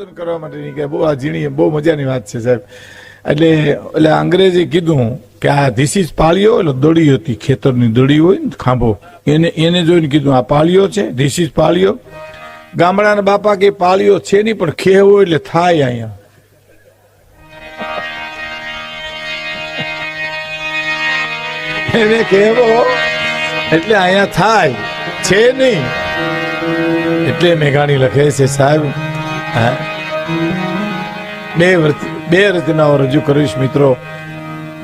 જતન કરવા માટેની કે બહુ આ ઝીણી, બહુ મજાની વાત છે સાહેબ. એટલે એટલે અંગ્રેજે કીધું કે આ ધીસ ઇઝ પાળીઓ, એટલે દોડી હતી, ખેતરની દોડી હોય ને, ખાંભો. એને એને જોઈને કીધું, આ પાળીઓ છે ધીસ ઇઝ પાળીઓ. ગામડાના બાપા કે પાળીઓ છે નહીં, પણ ખેવો એટલે થાય અહીંયા. એને કહેવો, એટલે અહીંયા થાય, છે નહીં. એટલે મેઘાણી લખે છે સાહેબ, હા. બે બે રચનાઓ રજૂ કરીશ, મિત્રો.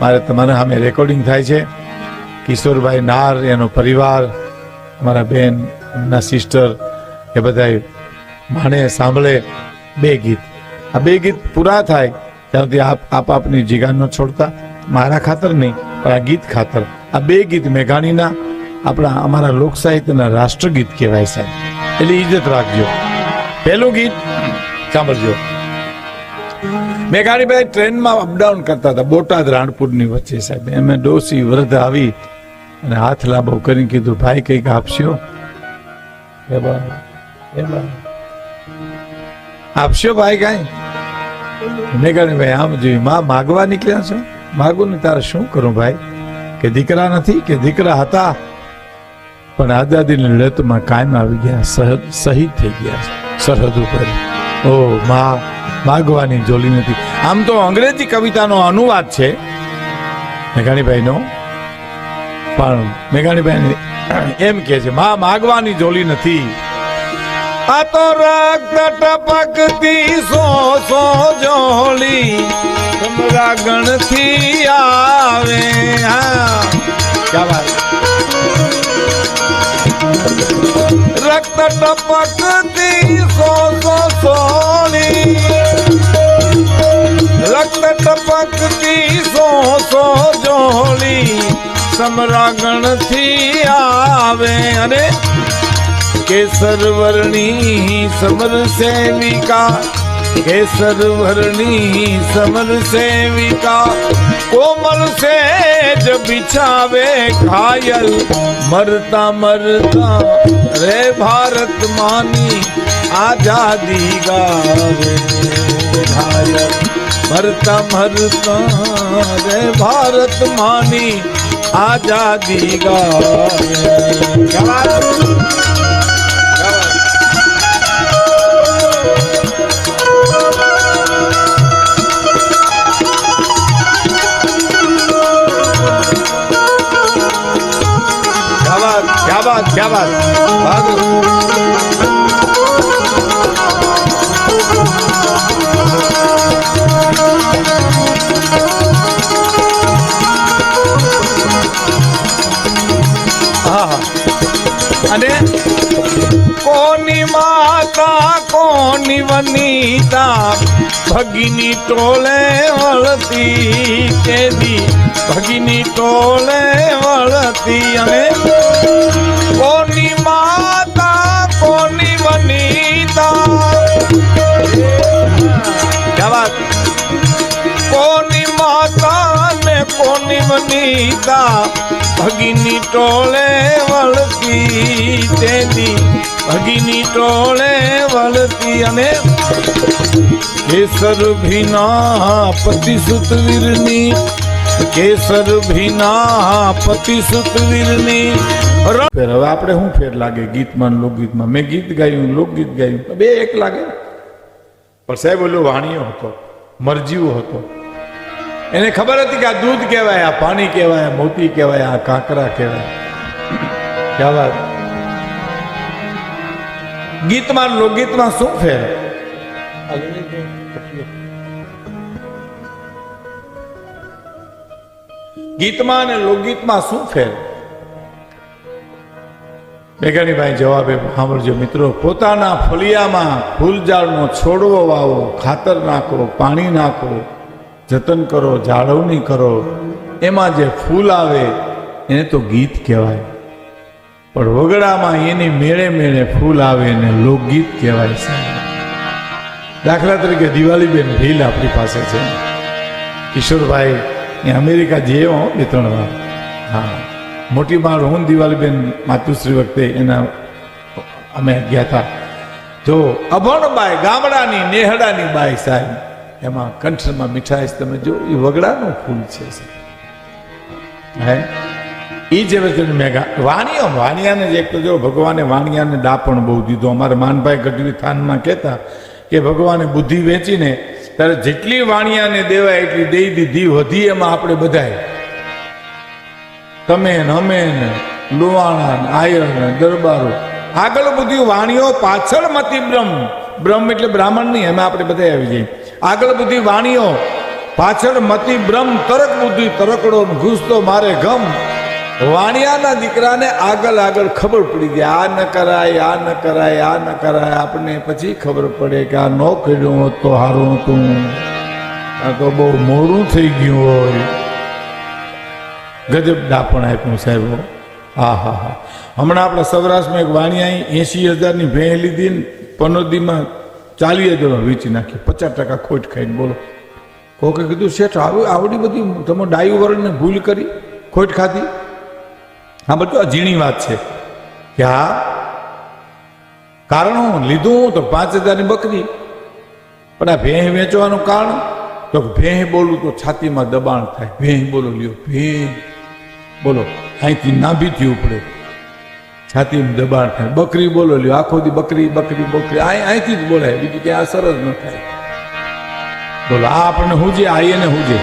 મારે તમારા સામે રેકોર્ડિંગ થાય છે. કિશોરભાઈ નાર, એનો પરિવાર મારા બેન, એમના સિસ્ટર એ બધા માણે સાંભળે બે ગીત. આ બે ગીત પૂરા થાય ત્યારથી આપ આપ આપની જીગાન ન છોડતા, મારા ખાતર નહીં, પણ આ ગીત ખાતર. આ બે ગીત મેઘાણીના, આપણા, અમારા લોક સાહિત્યના રાષ્ટ્રગીત કહેવાય સાહેબ. એટલે ઇજ્જત રાખજો. પહેલું ગીત સાંભળજો. મેઘાણીભાઈ ટ્રેનમાં અપડાઉન કરતા હતા. બોટાદ રાણપુરની વચ્ચે સાહેબ. એમે ડોસી વૃદ્ધ આવી અને હાથ લાંબો કરીને કીધું, ભાઈ કંઈક આપશો. આપશો ભાઈ કાંઈ? મેઘાણીભાઈ આમ જોયું માં માગવા નીકળ્યા છો? માગું ને તારે શું કરું ભાઈ? કે દીકરા નથી, કે દીકરા હતા? પણ આઝાદીની લડતમાં કાયમ આવી ગયા સહદ શહીદ થઈ ગયા સરહદ ઉપર. ઓ, માં, માગવાની જોલી નથી. આમ તો અંગ્રેજી કવિતાનો અનુવાદ છે, મેઘાણીભાઈનો. પણ મેઘાણીભાઈ એમ કે છે, માં, માગવાની જોલી નથી. આ તો રક્ત ટપકતી સો સો જોલી રાગણથી આવે. હા, ક્યાં વાત. રક્ત ટપકતી સો સો સોની રક્ત ટપકતી સો સો જોલી સમરાગણથી આવે અને કેસર વર્ણી સમર સેવિકા કેસર વર્ણી સમર સેવિકા કોમલ સેજ બિછાવે ઘાયલ મરતા મરતા રે ભારત માની આઝાદી ગાવે ભારત મરતા મરતા રે ભારત માની આઝાદી ગાવે વાત, ક્યાં વાત? અને કોની માતા, કોની વનીતા? ભગીની ટોલે વળતી કેદી? ભગીની ટોલે વળતી અને વનિતા, ભગીની ટોળે વળતી તેની, ભગીની ટોળે વળતી અને કેસર ભીના પતિ સુત વીરની, કેસર ભીના પતિ સુત વીરની હવે આપણે શું ફેર લાગે? ગીતમાં લોકગીતમાં? મેં ગીત ગાયું, લોકગીત ગાયું. બે એક લાગે. પણ સાહેબ, ઓલો વાણિયો હતો મરજીવો હતો. એને ખબર હતી કે આ દૂધ કહેવાય, આ પાણી કહેવાય, આ મોતી કહેવાય, આ કાંકરા કહેવાય. ક્યાં વાત? ગીતમાં લોકગીતમાં શું ફેર? ગીતમાં અને લોકગીતમાં શું ફેર? મેઘાણીભાઈ જવાબે સાંભળજો મિત્રો. પોતાના ફળિયામાં ફૂલઝાડનો છોડવો વાવો, ખાતર નાખો, પાણી નાખો જતન કરો, જાળવણી કરો, એમાં જે ફૂલ આવે એને તો ગીત કહેવાય. પણ વગડામાં એની મેળે મેળે ફૂલ આવે એને લોકગીત કહેવાય છે. દાખલા તરીકે દિવાળીબેન ભીલ આપણી પાસે છે. કિશોરભાઈ, એ અમેરિકા જઈએ હો બે ત્રણ વાર. હા. મોટી માળ હું દિવાળીબેન માતુશ્રી વખતે એના અમે ગયા હતા જો અભણ બાય ગામડાની, નેહડાની બાય સાહેબ. એમાં કંઠમાં મીઠાઈશ તમે જો, એ વગડાનું ફૂલ છે હે? એ જે વસ્તુ મેઘા વાણિયો વાણિયાને જ એક તો જો ભગવાને વાણિયાને દાપણ બહુ દીધું. અમારા માનભાઈ ગઢવી થાનમાં કહેતા કે ભગવાને બુદ્ધિ વેચીને ત્યારે જેટલી વાણિયાને દેવાય એટલી દઈ દીધી, વધી એમાં આપણે બધાય. તમે ને અમે ને આયર દરબારો. આગળ બધી વાણીઓ પાછળ મતી બ્રહ્મ. બ્રહ્મ એટલે બ્રાહ્મણ નહીં, એમાં આપણે બધા આવી જઈએ. આગળ બધી વાણીઓ. પાછળ મતી બ્રહ્મ, તરક બુદ્ધિ, તરકડો ઘૂસતો મારે ગમ. વાણિયાના દીકરાને આગળ આગળ ખબર પડી ગઈ, આ ન કરાય, આ ન કરાય, આ ન કરાય. આપણને પછી ખબર પડે કે આ ન કર્યું હોત તો સારું હતું. આ તો બહુ મોડું થઈ ગયું હોય. ગજબ દાપણ આપ્યું સાહેબ, હા. હા હા હમણાં આપણા સૌરાષ્ટ્રમાં એક વાણિયાએ એંશી હજારની ભેં લીધી ને પનોદીમાં ચાલીસ હજાર વેચી નાખી પચાસ ટકા ખોટ ખાઈને બોલો. કોકે કીધું, શેઠ, આવી, આવડી બધી તમે ડાયું વર્ણને ભૂલ કરી, ખોટ ખાધી? હા, બધું આ ઝીણી વાત છે. કે હા, કારણ હું લીધું હું તો પાંચ હજારની બકરી, પણ આ ભેહ વેચવાનું કારણ, તો ભેહ બોલું તો છાતીમાં દબાણ થાય. ભેહ બોલો, લ્યો ભેં બોલો, અહીંથી નાભીથી ઉપડે. છાતીમાં દબાણ થાય. બકરી બોલો લ્યો આખો દી બકરી બકરી બકરી. અહીં અહીંથી જ બોલાય. બીજું ક્યાં અસર જ ન થાય. બોલો, આ આપણને હુજે, આ એને હુજે.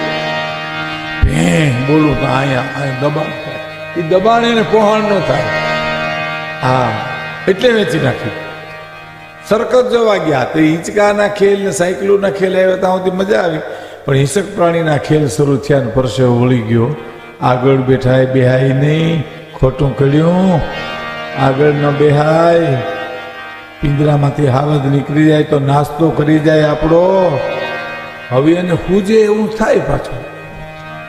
ભેં બોલું તો અહીંયા અહીં દબાણ થાય. એ દબાણ એને પહોંચ ન થાય. હા, એટલે વેચી નાખ્યું. સરકસ જોવા ગયા. તો હિંચકાના ખેલ ને સાયકલોના ખેલ આવ્યા ત્યાં સુધી મજા આવી. પણ હિંસક પ્રાણીના ખેલ શરૂ થયા ને પરસેવો વળી ગયો. આગળ બેઠાય બેહાય નહીં ખોટું કર્યું. આગળ ન બેહાય. પિંજરામાંથી હાવજ નીકળી જાય તો નાસ્તો કરી જાય આપણો. હવે એને હુજે એવું થાય પાછું.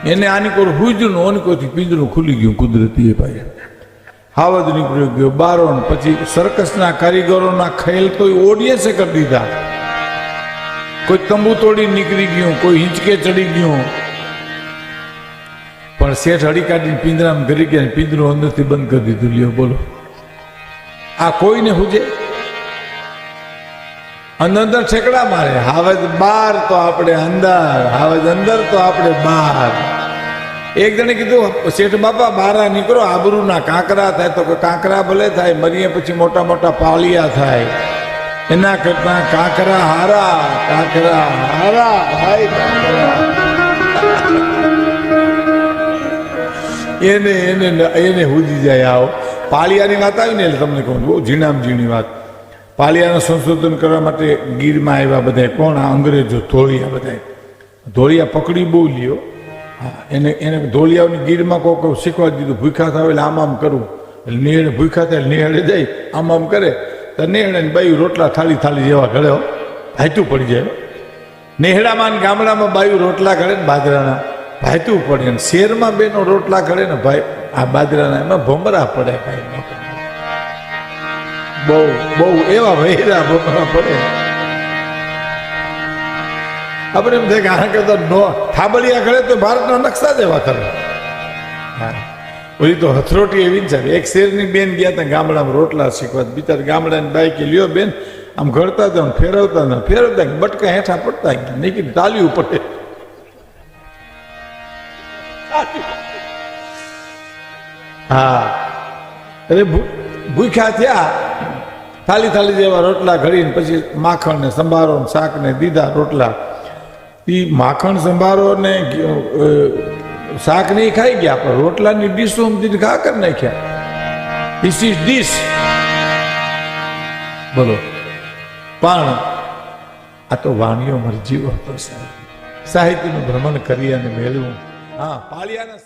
એને આની કોઈ હુજનું, ઓની કોઈથી પિંજરું ખુલી ગયું કુદરતી એ ભાઈ હાવજ નીકળી ગયો બારોન પછી સર્કસના કારીગરોના ખેલ તો ઓડિયન્સે કરી દીધા. કોઈ તંબુ તોડી નીકળી ગયું, કોઈ હિંચકે ચડી ગયું. પણ શેઠ હળી કાઢીને પિંજરામાં ઘરી ગયા પિંજરું અંદરથી બંધ કરી દીધું. લ્યો, બોલો. આ કોઈને હુજે? અંદર અંદર ઠેકડા મારે. હાવજ બાર તો આપણે અંદર, હાવજ અંદર તો આપણે બાર. એક જણે કીધું, શેઠ બાપા, બારા નીકળો, આબરૂના કાંકરા થાય તો કે કાંકરા ભલે થાય, મરીએ પછી મોટા મોટા પાલિયા થાય. એના કરતા કાંકરા હારા કાંકરા હારા ભાઈ એને એને એને હુજી જાય આવો. પાલિયાની વાત આવી ને એટલે તમને કહું બહુ ઝીણામ ઝીણી વાત. પાલિયાનું સંશોધન કરવા માટે ગીરમાં આવ્યા બધા કોણ? આ અંગ્રેજો ધોળિયા બધા ધોળિયા પકડી બહુ લ્યો. હા, એને એને ધોળિયાઓની ગીરમાં કોક શીખવા દીધું ભૂખા થાય એટલે આમ આમ કરવું એટલે નેહડે ભૂખા થાય નિહળે જાય આમ આમ કરે. તો નેહડે બાયું રોટલા થાળી થાળી જેવા ઘડ્યો હો. ભાઈતું પડી જાય. નેહડામાં ગામડામાં બાયું રોટલા ઘડે ને બાજરાના. ભાઈતું પડે ને શેરમાં બેનો રોટલા કરે ને ભાઈ, આ બાજરાના એમાં ભમરા પડે ભાઈ. બહુ બહુ એવા વૈરા ભમરા પડે. આપણે એમ થાય કે આના કરતા નો થાબલિયા ઘડે તો ભારતના નકશા જેવા કરે હા. ઓલી તો હથરોટી એવી જ એક શેરની બેન ગયા હતા ગામડામાં રોટલા શીખવા. બિચાર ગામડાની બાઈક લ્યો બેન, આમ ઘડતા હતા ફેરવતા હતા ફેરવતા બટકા હેઠા પડતા કે તાલ્યું પડે. હા. ભૂ- ભૂખ્યા થયા, થાલી થાલી જેવા રોટલા ઘડીને પછી માખણ ને સંભારો ને શાક ને દીધા રોટલા. એ માખણ સંભારો ને શાક ને ખાઈ ગયા, પણ રોટલાની ડીશો દીધી ખા કરી નાખ્યા. ધીસ ઇઝ ડીશ બોલો. પણ આ તો વાણીઓ મરજી હતો સાહિત્યનું ભ્રમણ કરી અને મેળવું હા, પાળિયાના